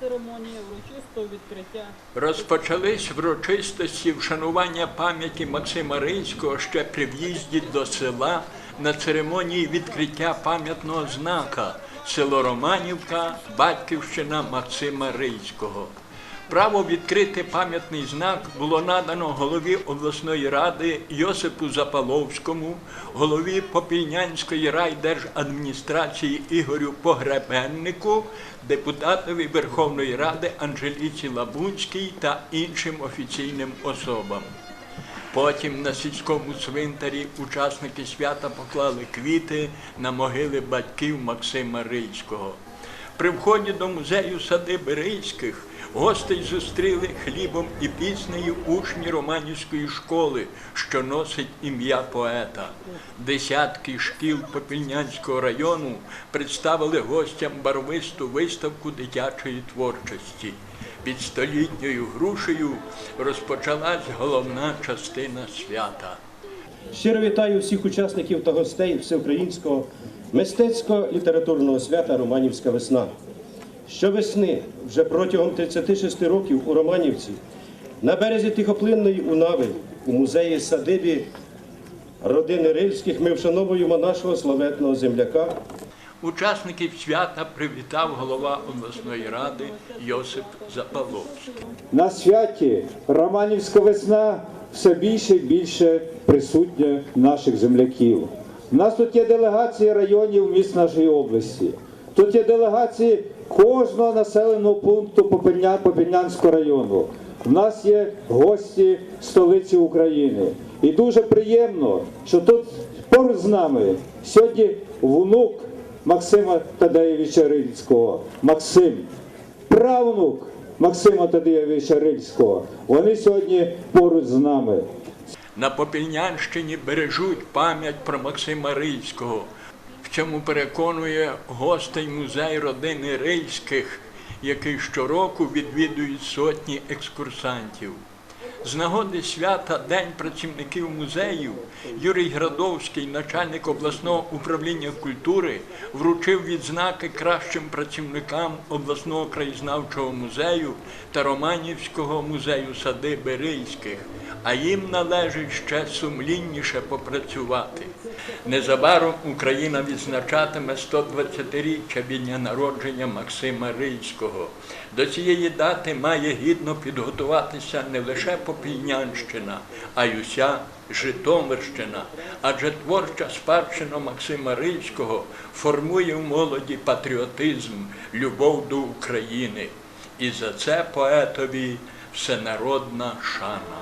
церемонія урочистого відкриття. Розпочались врочистості вшанування пам'яті Максима Рильського ще при в'їзді до села на церемонії відкриття пам'ятного знака село Романівка, батьківщина Максима Рильського. Право відкрити пам'ятний знак було надано голові обласної ради Йосипу Запаловському, голові Попільнянської райдержадміністрації Ігорю Погребеннику, депутатові Верховної Ради Анжеліці Лабунській та іншим офіційним особам. Потім на сільському цвинтарі учасники свята поклали квіти на могили батьків Максима Рильського. При вході до музею садиби Рильських гостей зустріли хлібом і піснею учні Романівської школи, що носить ім'я поета. Десятки шкіл Попільнянського району представили гостям барвисту виставку дитячої творчості. Під столітньою грушею розпочалась головна частина свята. Щиро вітаю всіх учасників та гостей всеукраїнського мистецько-літературного свята Романівська весна. Щовесни, вже протягом 36 років у Романівці, на березі Тихоплинної Унави, у музеї садибі родини Рильських, ми вшановуємо нашого славетного земляка Учасників свята привітав голова обласної ради Йосип Запаловський. На святі Романівська весна все більше і більше присутня наших земляків. У нас тут є делегації районів міст нашої області. Тут є делегації кожного населеного пункту Попільня- Попільнянського району. У нас є гості столиці України. І дуже приємно, що тут поруч з нами сьогодні внук Максима Тадеєвича Рильського. Максим правнук Максима Тадеєвича Рильського. Вони сьогодні поруч з нами. На Попільнянщині бережуть пам'ять про Максима Рильського, в чому переконує гостей музей родини Рильських, який щороку відвідують сотні екскурсантів. З нагоди свята День працівників музею Юрій Градовський, начальник обласного управління культури, вручив відзнаки кращим працівникам обласного краєзнавчого музею та Романівського музею садиби Рильських, а їм належить ще сумлінніше попрацювати. Незабаром Україна відзначатиме 120-річчя від дня народження Максима Рильського. До цієї дати має гідно підготуватися не лише Попільнянщина, а й уся Житомирщина. Адже творча спадщина Максима Рильського формує в молоді патріотизм, любов до України. І за це поетові всенародна шана.